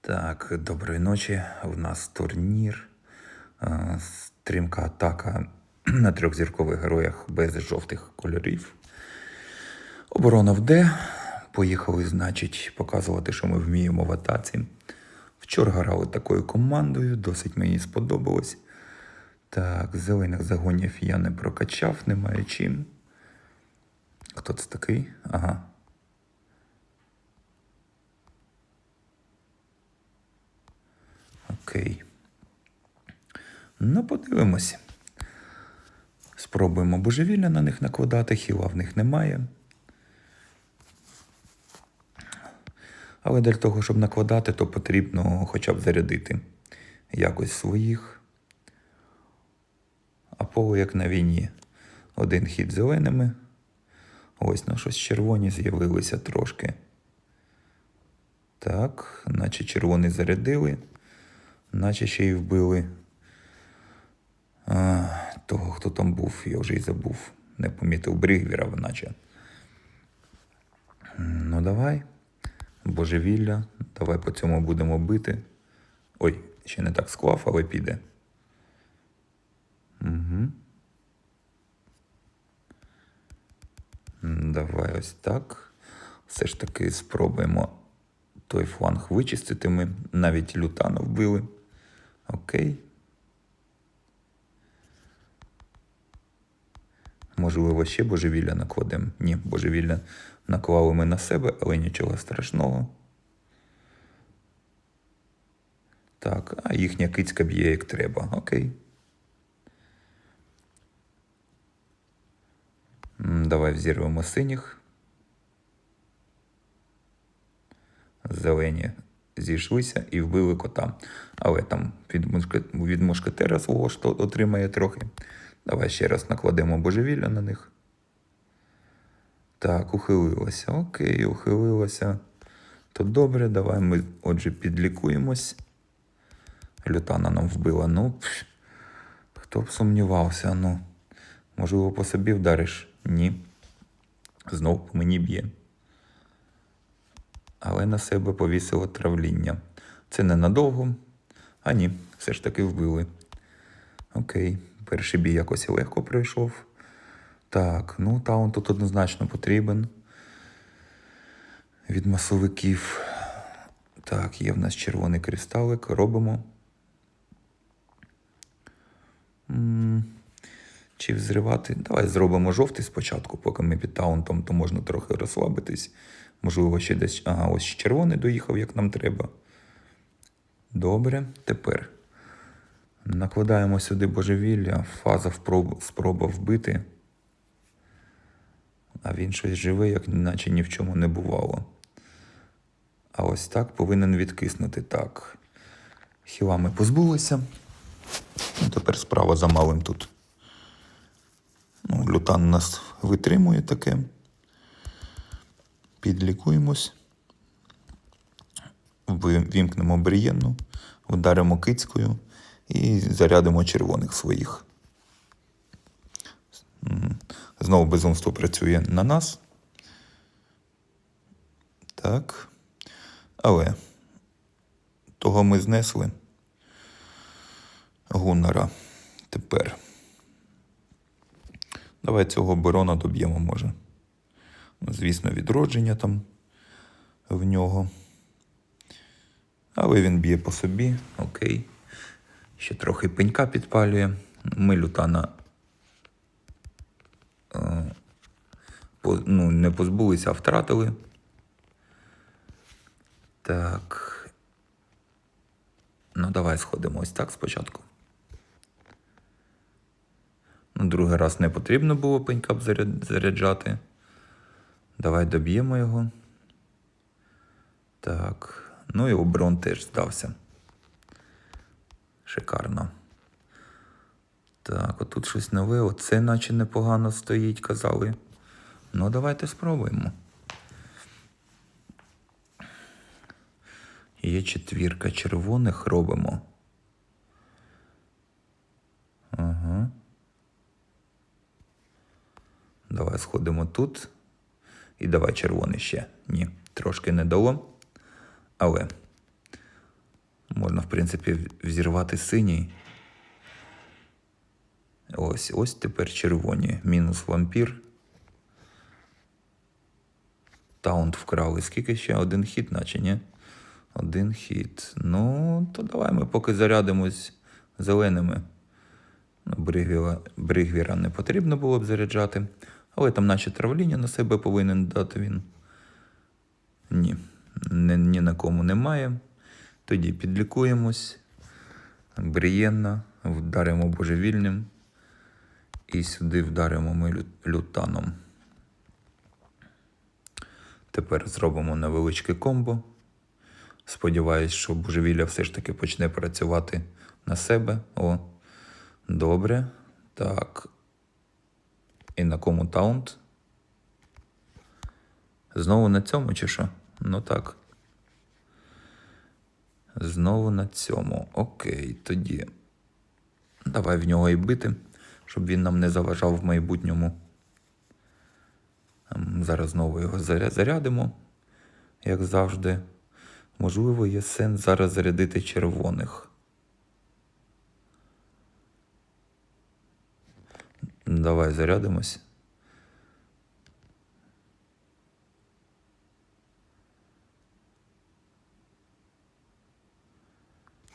Так, доброї ночі. У нас турнір. Е, Стрімка атака на трьохзіркових героях без жовтих кольорів. Оборона в Д. Поїхали, значить, показувати, що ми вміємо в атаці. Вчора грали такою командою, досить мені сподобалось. Так, зелених загонів я не прокачав, немає чим. Хто це такий? Ага. Окей. Ну, подивимось. Спробуємо божевілля на них накладати, хіла в них немає. Але для того, щоб накладати, то потрібно хоча б зарядити якось своїх. А поле як на війні. Один хід зеленими. Ось на щось червоні з'явилися трошки. Так, наче червоні зарядили, наче ще й вбили а, того, хто там був, я вже й забув. Не помітив Бригвіра, наче. Ну, давай. Божевілля. Давай по цьому будемо бити. Ой, ще не так склав, але піде. Угу. Давай ось так. Все ж таки спробуємо той фланг вичистити. Ми навіть лютана вбили. Окей. Можливо, ще божевілля накладемо. Ні, божевілля наклали ми на себе, але нічого страшного. Так, а їхня кицька б'є як треба. Окей. Давай взірвемо синіх. Зелені зійшлися і вбили кота. Але там від, мушке- від мушкетера свого то отримає трохи. Давай ще раз накладемо божевілля на них. Так, ухилилося. Окей, ухилилося. То добре, давай ми отже підлікуємось. Лютана нам вбила. Ну, пш, хто б сумнівався, ну. Можливо, по собі вдариш? Ні. Знов мені б'є. Але на себе повісило травління. Це ненадовго. А ні, все ж таки вбили. Окей, перший бій якось легко пройшов. Так, ну таун тут однозначно потрібен. Від масовиків. Так, є в нас червоний кристалик. Робимо. Чи взривати? Давай зробимо жовтий спочатку, поки ми під таунтом, то можна трохи розслабитись. Можливо, ще десь. Ага, ось червоний доїхав, як нам треба. Добре, тепер. Накладаємо сюди божевілля, фаза спроба вбити. А він щось живе, як наче ні в чому не бувало. А ось так повинен відкиснути. Так. Хіла ми позбулися. Тепер справа за малим тут. Ну, лютан нас витримує таке. Підлікуємось. Вімкнемо брієнну, вдаримо кицькою і зарядимо червоних своїх. Знову безумство працює на нас. Так. Але того ми знесли. Гуннера. Тепер. Давай цього барона доб'ємо, може. Звісно, відродження там в нього. Але він б'є по собі. Окей. Ще трохи пенька підпалює. Ми лютана е, ну, не позбулися, а втратили. Так. Ну, давай сходимо ось так спочатку. Ну, другий раз не потрібно було пенька б заряджати. Давай доб'ємо його. Так. Ну і оборон теж здався. Шикарно. Так, отут щось нове. Оце наче непогано стоїть, казали. Ну, давайте спробуємо. Є четвірка червоних робимо. Ага. Давай сходимо тут. І давай червоний ще. Ні, трошки не дало. Але Можна, в принципі, взірвати синій. Ось, ось тепер червоні. Мінус вампір. Таунт вкрали. Скільки ще? Один хід, наче, ні? Один хід. Ну, то давай ми поки зарядимось зеленими. Ну, Бригвіра, Бригвіра не потрібно було б заряджати. Але там наче травління на себе повинен дати він. Ні, ні, ні на кому немає. Тоді підлікуємось. Брієнна, вдаримо божевільним. І сюди вдаримо ми лю- лютаном. Тепер зробимо невеличке комбо. Сподіваюсь, що божевілля все ж таки почне працювати на себе. О, добре. Так. І на кому таунт? Знову на цьому чи що? Ну так. Знову на цьому. Окей, тоді. Давай в нього і бити, щоб він нам не заважав в майбутньому. Ем, Зараз знову його зарядимо, як завжди. Можливо, є сенс зараз зарядити червоних. Давай зарядимось.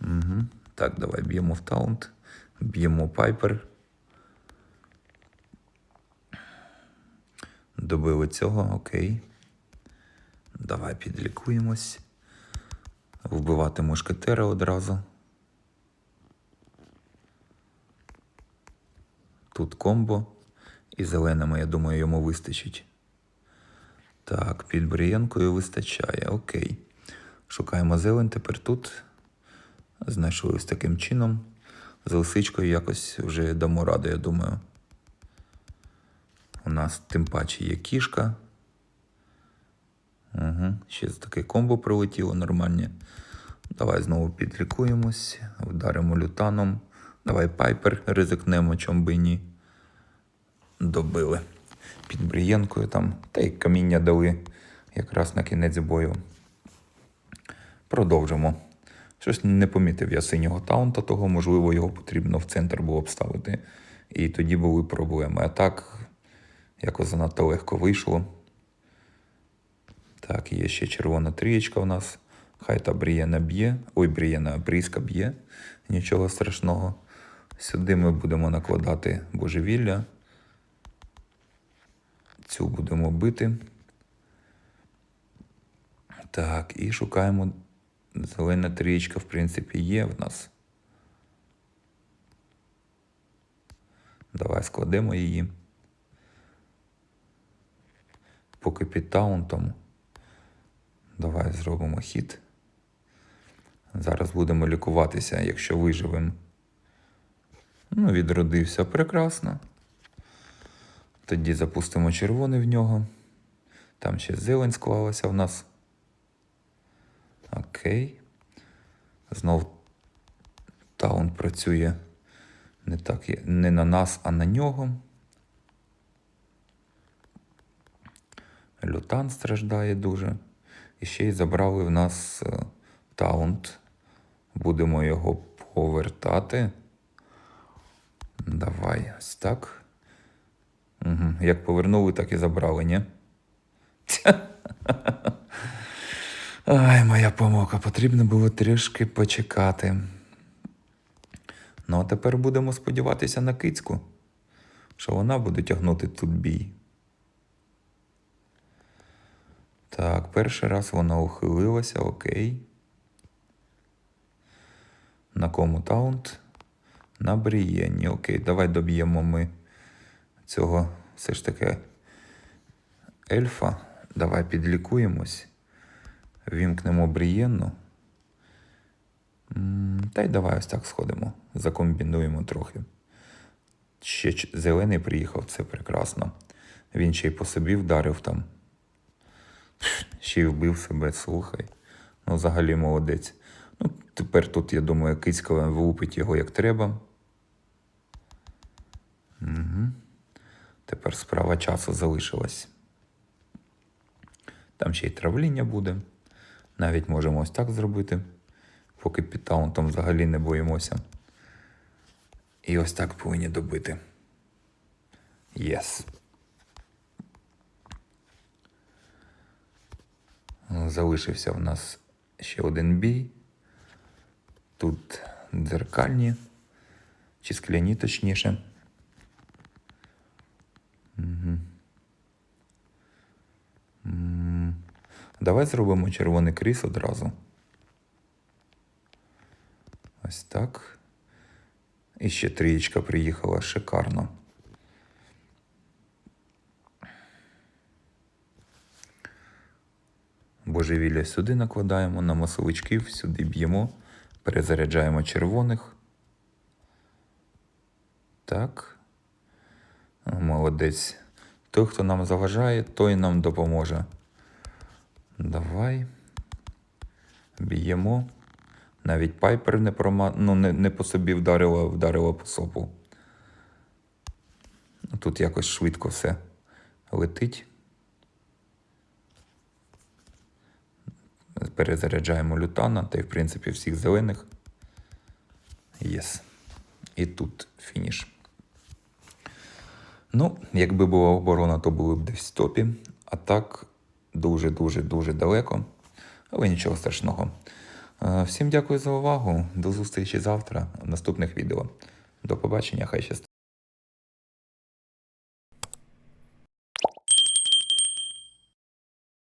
Угу. Так, давай б'ємо в таунт, б'ємо пайпер. Добили цього, окей. Давай підлікуємось. Вбивати мушкетера одразу. Тут комбо. І зеленими, я думаю, йому вистачить. Так, під Брієнкою вистачає. Окей. Шукаємо зелень тепер тут. Знайшли ось таким чином. З лисичкою якось вже дамо раду, я думаю. У нас тим паче є кішка. Угу. Ще таке комбо прилетіло нормальне. Давай знову підлікуємось, вдаримо лютаном. Давай пайпер ризикнемо, чом би ні. Добили. Під Брієнкою там, та й каміння дали якраз на кінець бою. Продовжимо. Щось не помітив я синього таунта, того, можливо, його потрібно в центр було б ставити. І тоді були проблеми. А так, якось занадто легко вийшло. Так, є ще червона трієчка у нас. Хай та Брієна б'є. Ой, Брієна Брізка б'є. Нічого страшного. Сюди ми будемо накладати божевілля. Цю будемо бити. Так, і шукаємо. Зелена трієчка, в принципі, є в нас. Давай складемо її. Поки під таунтом. Давай зробимо хід. Зараз будемо лікуватися, якщо виживемо. Ну, відродився прекрасно. Тоді запустимо червоний в нього. Там ще зелень склалася в нас. Окей. Знов таунт працює не так, не на нас, а на нього. Лютан страждає дуже. І ще й забрали в нас е, таунт. Будемо його повертати. Давай, ось так. Угу. Як повернули, так і забрали, ні? Ай, моя помилка, потрібно було трішки почекати. Ну, а тепер будемо сподіватися на кицьку, що вона буде тягнути тут бій. Так, перший раз вона ухилилася, окей. На кому таунт? На Брієні. Окей, давай доб'ємо ми цього все ж таки ельфа. Давай підлікуємось. Вімкнемо Брієнну. Та й давай ось так сходимо. Закомбінуємо трохи. Ще зелений приїхав, це прекрасно. Він ще й по собі вдарив там. Ще й вбив себе, слухай. Ну, взагалі молодець. Ну, тепер тут, я думаю, кицька влупить його як треба. Тепер справа часу залишилась. Там ще й травління буде. Навіть можемо ось так зробити. Поки під таунтом взагалі не боїмося. І ось так повинні добити. Єс. Залишився в нас ще один бій. Тут дзеркальні, чи скляні точніше. М, Давай зробимо червоний кріс одразу. Ось так. І ще трієчка приїхала шикарно. Божевілля сюди накладаємо, на масовичків сюди б'ємо, перезаряджаємо червоних. Так. Молодець. Той, хто нам заважає, той нам допоможе. Давай. Б'ємо. Навіть пайпер не прома... ну, не, не по собі вдарила, вдарила по сопу. Тут якось швидко все летить. Перезаряджаємо лютана та й, в принципі, всіх зелених. Єс. І тут фініш. Ну, якби була оборона, то були б десь в топі. А так, дуже-дуже-дуже далеко. Але нічого страшного. Е, Всім дякую за увагу. До зустрічі завтра в наступних відео. До побачення, хай щастить.